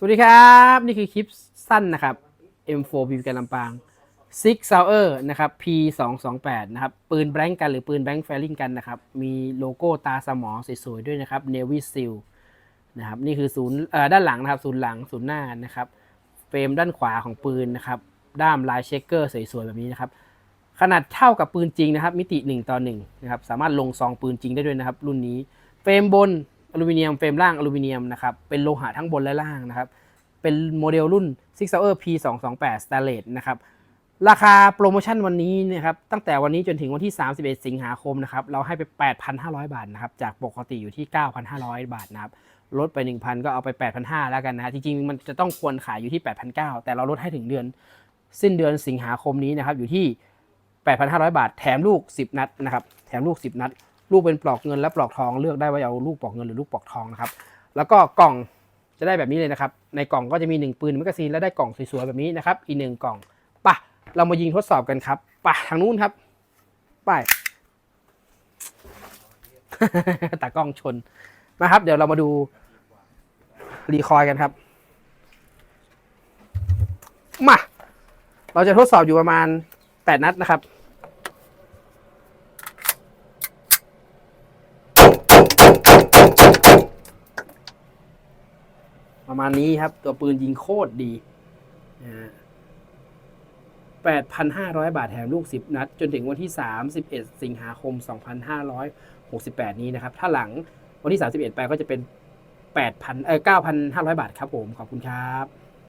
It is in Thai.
สวัสดีครับ นี่คือคลิปสั้นนะครับ M4 บีบีกันลำปาง Six Sauer นะครับ P 2 2 8 นะครับ ปืนแบงก์กันหรือปืนแบงก์แฟลิงกันนะครับ มีโลโก้ตาสมอสวยๆด้วยนะครับ Navy Seal นะครับ นี่คือศูนย์ด้านหลังนะครับ ศูนย์หลังศูนย์หน้านะครับ เฟรมด้านขวาของปืนนะครับ ด้ามลายเชคเกอร์สวยๆแบบนี้นะครับ ขนาดเท่ากับปืนจริงนะครับ มิติ 1 ต่อ1นะครับ สามารถลงซองปืนจริงได้ด้วยนะครับ รุ่นนี้ เฟรมบน ลูมิเนียมเฟรมล่างอลูมิเนียมนะครับเป็นโลหะทั้งบนและล่างนะครับเป็นโมเดลรุ่น Six Hour P 2 2 8 Stainless นะครับราคาโปรโมชั่นวันนี้นะครับตั้งแต่วันนี้จนถึงวันที่ 31 สิงหาคมนะครับเราให้ไป 8,500 บาทนะครับจากปกติอยู่ที่ 9,500 บาทนะครับลดไป 1,000 ก็เอาไป 8,500 แล้วกันนะฮะจริงๆ มันจะต้องควรขายอยู่ที่ 8,900 แต่เราลดให้ถึงเดือน สิ้นเดือนสิงหาคมนี้นะครับอยู่ที่ 8,500 บาท แถมลูก 10 นัดนะครับแถมลูก 10 นัด ลูกเป็นปลอกเงินและปลอกทองเลือกได้ว่าจะเอาลูกปลอกเงินหรือลูกปลอกทองนะครับ แล้วก็กล่องจะได้แบบนี้เลยนะครับ ในกล่องก็จะมี 1 ปืนแมกกาซีนและได้กล่องสวยๆแบบนี้นะครับ อีกหนึ่งกล่องปะเรามายิงทดสอบกันครับปะทางนู้นครับ ไปตากล้องชนนะครับ เดี๋ยวเรามาดูรีคอยกันครับ มา เราจะทดสอบอยู่ประมาณ 8 นัดนะครับ ประมาณนี้ครับ ตัวปืนยิงโคตรดีนะฮะ8,500 บาทแถมลูก 10 นัด จนถึงวันที่ 31 สิงหาคม 2568 นี้นะครับ ถ้าหลังวันที่ 31 ไปก็จะเป็น8,000เออ9,500 บาทครับผม ขอบคุณครับ